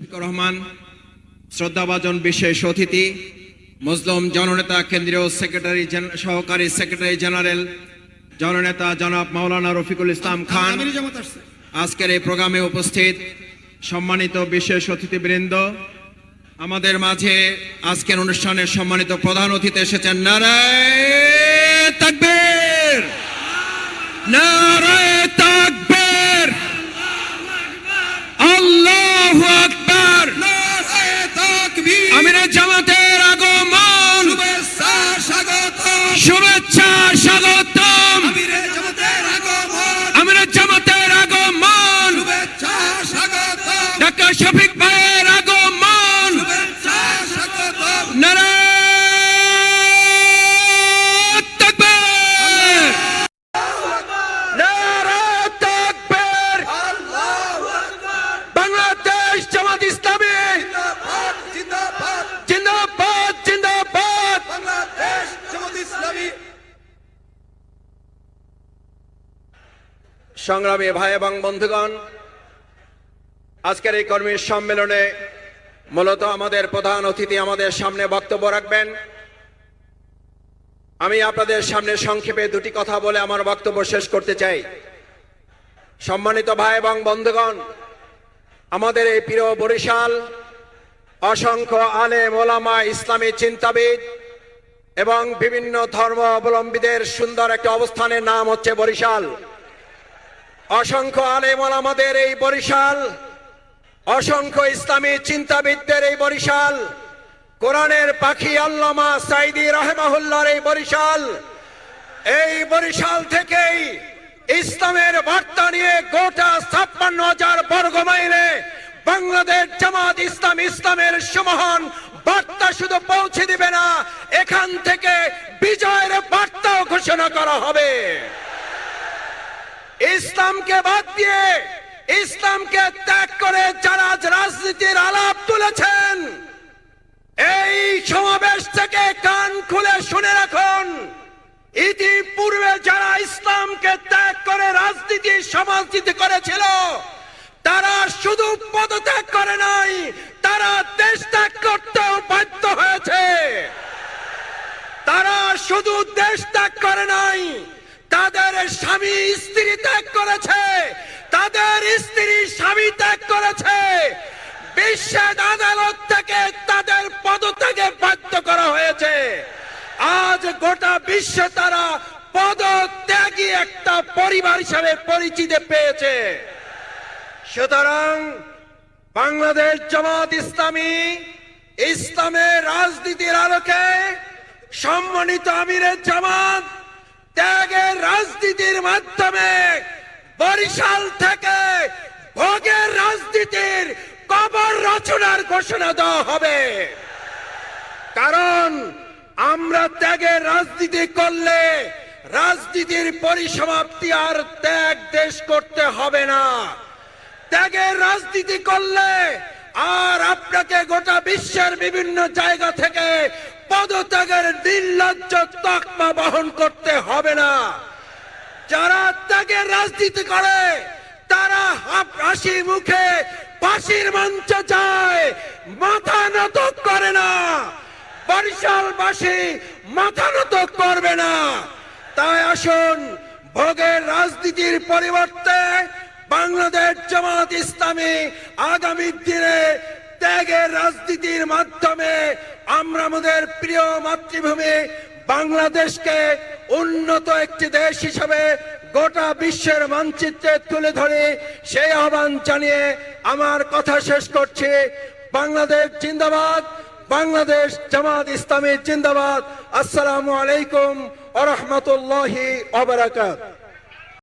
রহমান শ্রদ্ধাভাজন বিশেষ অতিথি মুসলিম জননেতা কেন্দ্রীয় সেক্রেটারি সহকারী সেক্রেটারি জেনারেল জননেতা জনাব মাওলানা রফিকুল ইসলাম খান। আজকের এই প্রোগ্রামে উপস্থিত সম্মানিত বিশেষ অতিথিবৃন্দ আমাদের মাঝে আজকের অনুষ্ঠানের সম্মানিত প্রধান অতিথি এসেছেন নারায় তাকবীর! নারায় তাকবীর আল্লাহু আকবার নারায়ে তাকবীর সংগ্রামী ভাই এবং বন্ধুগণ, আজকের এই কর্মী সম্মেলনে মূলত আমাদের প্রধান অতিথি আমাদের সামনে বক্তব্য রাখবেন। আমি আপনাদের সামনে সংক্ষেপে দুটি কথা বলে আমার বক্তব্য শেষ করতে চাই। সম্মানিত ভাই এবং বন্ধুগণ, আমাদের এই প্রিয় বরিশাল অসংখ্য আলে মোলামা ইসলামী চিন্তাবিদ এবং বিভিন্ন ধর্ম অবলম্বীদের সুন্দর একটা অবস্থানের নাম হচ্ছে বরিশাল। অসংখ্য আলেমল আমাদের এই বরিশাল, অসংখ্য ইসলামী চিন্তাবিদদের এই বরিশাল, কোরআনের পাখি আল্লামা সাইদি রহমাহুল্লার এই বরিশাল। এই বরিশাল থেকেই ইসলামের বার্তা নিয়ে গোটা ছাপ্পান্ন হাজার বর্গ মাইলে বাংলাদেশ জামাত ইসলাম ইসলামের সুমহান বার্তা শুধু পৌঁছে দিবে না, এখান থেকে বিজয়ের বার্তাও ঘোষণা করা হবে। ইসলামকে বাদ দিয়ে ইসলামকে ত্যাগ করে যারা রাজনীতির আলাপ তুলেছেন, এই সমাবেশ থেকে কান খুলে শুনে রাখুন, ইতিপূর্বে যারা ইসলামকে ত্যাগ করে রাজনীতি, সমাজনীতি করেছিল, তারা শুধু পদত্যাগ করে নাই, তারা দেশ ত্যাগ করতেও বাধ্য হয়েছে। তারা শুধু দেশ ত্যাগ করে নাই তাদের স্বামী স্ত্রী ত্যাগ করেছে। তাদের স্ত্রী স্বামী ত্যাগ করেছে। বিশ্বের আদালত থেকে তাদের পদত্যাগে বাধ্য করা হয়েছে। আজ গোটা বিশ্বে তারা পদত্যাগী একটা পরিবার হিসাবে পরিচিতি পেয়েছে। সুতরাং বাংলাদেশ জামাত ইসলামী ইসলামের রাজনীতির আলোকে সম্মানিত আমিরের জামাত ত্যাগের রাজনীতির মাধ্যমে বরিশাল থেকে ভোগের রাজনীতির কবর রচনার ঘোষণা দেওয়া হবে। কারণ আমরা ত্যাগের রাজনীতি করলে রাজনীতির পরিসমাপ্তি আর ত্যাগ দেশ করতে হবে না। ত্যাগের রাজনীতি করলে আর আপনাকে গোটা বিশ্বের বিভিন্ন জায়গা থেকে পদত্যাগের নির্লজ্জ তকমা বহন করতে হবে না। যারা ত্যাগের রাজনীতি করে, তারা হাসি মুখে ফাঁসির মঞ্চে যায় মাথা নত করে না। বরিশালবাসী মাথা নত করবে না। তাই আসুন, ভোগের রাজনীতির পরিবর্তে বাংলাদেশ জামাত ইসলামী আগামী দিনে ত্যাগের রাজনীতির মাধ্যমে আমরা আমাদের প্রিয় মাতৃভূমি বাংলাদেশকে উন্নত একটি দেশ হিসাবে গোটা বিশ্বের মানচিত্রে তুলে ধরে সেই আহ্বান জানিয়ে আমার কথা শেষ করছি। বাংলাদেশ জিন্দাবাদ, বাংলাদেশ জামাত ইসলামী জিন্দাবাদ। আসসালামু আলাইকুম আ রহমতুল্লাহি